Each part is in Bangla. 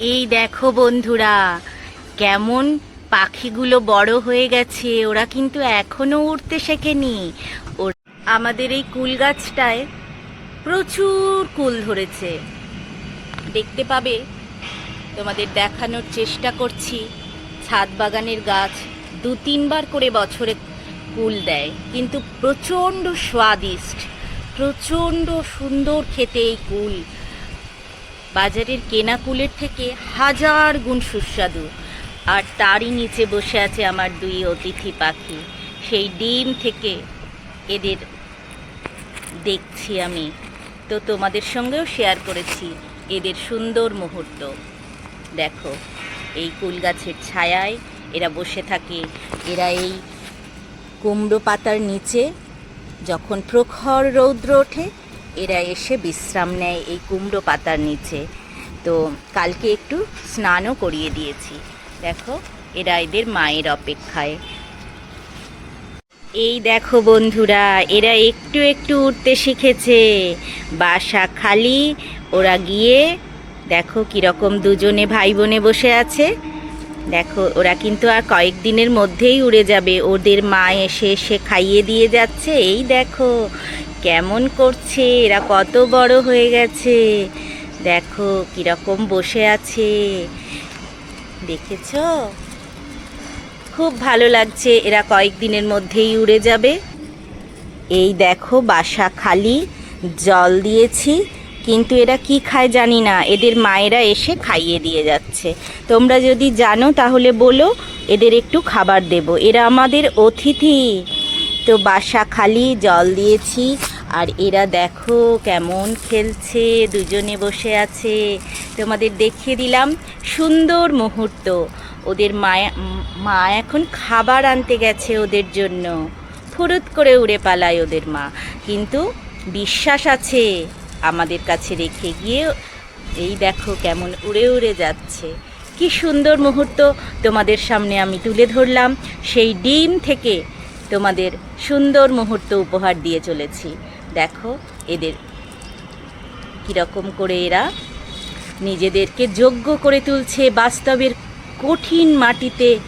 এই দেখো বন্ধুরা, কেমন পাখিগুলো বড় হয়ে গেছে, ওরা কিন্তু এখনও উড়তে শেখেনি। আমাদের এই কুল গাছটায় প্রচুর কুল ধরেছে। দেখতে পাবে? তোমাদের দেখানোর চেষ্টা করছি। ছাদ বাগানের গাছ দু তিনবার করে বছরে কুল দেয়, কিন্তু প্রচণ্ড স্বাদিষ্ট, প্রচণ্ড সুন্দর খেতে এই কুল। বাজারের কেনা কুলের থেকে হাজার গুণ সুস্বাদু। আর তারই নিচে বসে আছে আমার দুই অতিথি পাখি। সেই ডিম থেকে এদের দেখছি আমি। তো তোমাদের সঙ্গেও শেয়ার করেছি এদের সুন্দর মুহূর্ত। দেখো, এই কুল গাছের ছায়ায় এরা বসে থাকে। এরা এই কুমড়ো পাতার নিচে যখন প্রখর রৌদ্র ওঠে এরা এসে বিশ্রাম নেয় এই কুমড়ো পাতার নিচে। তো কালকে একটু স্নানও করিয়ে দিয়েছি। দেখো, এরা এদের মায়ের অপেক্ষায়। এই দেখো বন্ধুরা, এরা একটু একটু উঠতে শিখেছে। বাসা খালি, ওরা গিয়ে দেখো কীরকম দুজনে ভাই বোনে বসে আছে। দেখো, ওরা কিন্তু আর কয়েকদিনের মধ্যেই উড়ে যাবে। ওদের মা এসে এসে খাইয়ে দিয়ে যাচ্ছে। এই দেখো কেমন করছে? এরা কত বড় হয়ে গেছে। দেখো কীরকম বসে আছে। দেখেছ? খুব ভালো লাগছে। এরা কয়েকদিনের মধ্যেই উড়ে যাবে। এই দেখো বাসা খালি। জল দিয়েছি। কিন্তু এরা কি খায় জানি না। এদের মায়েরা এসে খাইয়ে দিয়ে যাচ্ছে। তোমরা যদি জানো তাহলে বলো, এদের একটু খাবার দেব। এরা আমাদের অতিথি। তো বাসা খালি, জল দিয়েছি। আর এরা দেখো কেমন খেলছে, দুজনে বসে আছে। তোমাদের দেখিয়ে দিলাম সুন্দর মুহূর্ত। ওদের মায়া, মা এখন খাবার আনতে গেছে ওদের জন্য। ফুরুত করে উড়ে পালায় ওদের মা। কিন্তু বিশ্বাস আছে আমাদের কাছে রেখে গিয়ে এই দেখো কেমন উড়ে উড়ে যাচ্ছে। কি সুন্দর মুহূর্ত তোমাদের সামনে আমি তুলে ধরলাম। সেই ডিম থেকে তোমাদের সুন্দর মুহূর্ত উপহার দিয়ে চলেছি। দেখো, এদের কীরকম করে এরা নিজেদেরকে যোগ্য করে তুলছে বাস্তবের কঠিন মাটিতে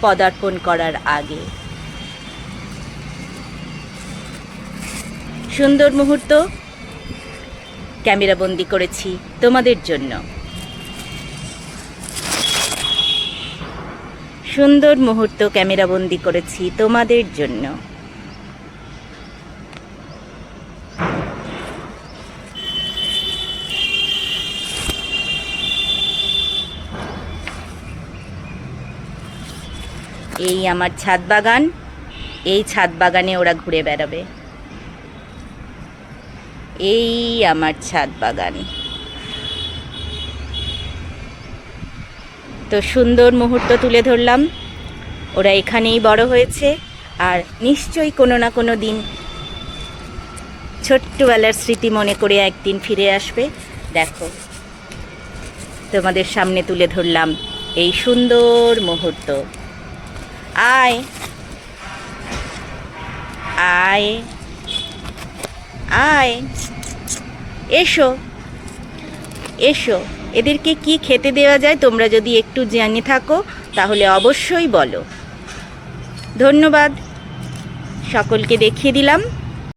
পদার্পণ করার আগে। সুন্দর মুহূর্ত ক্যামেরাবন্দি করেছি তোমাদের জন্য। সুন্দর মুহূর্ত ক্যামেরাবন্দি করেছি তোমাদের জন্য। এই আমার ছাদ বাগান, এই ছাদ বাগানে ওরা ঘুরে বেড়াবে। এই আমার ছাদ বাগান। তো সুন্দর মুহূর্ত তুলে ধরলাম। ওরা এখানেই বড় হয়েছে আর নিশ্চয়ই কোনো না কোনো দিন ছোট্টবেলার স্মৃতি মনে করে একদিন ফিরে আসবে। দেখো, তোমাদের সামনে তুলে ধরলাম এই সুন্দর মুহূর্ত। আয় আয় আয়, এসো এসো। এদেরকে কি খেতে দেওয়া যায় তোমরা যদি একটু জেনে থাকো, তাহলে অবশ্যই বলো। ধন্যবাদ। সকলকে দেখিয়ে দিলাম।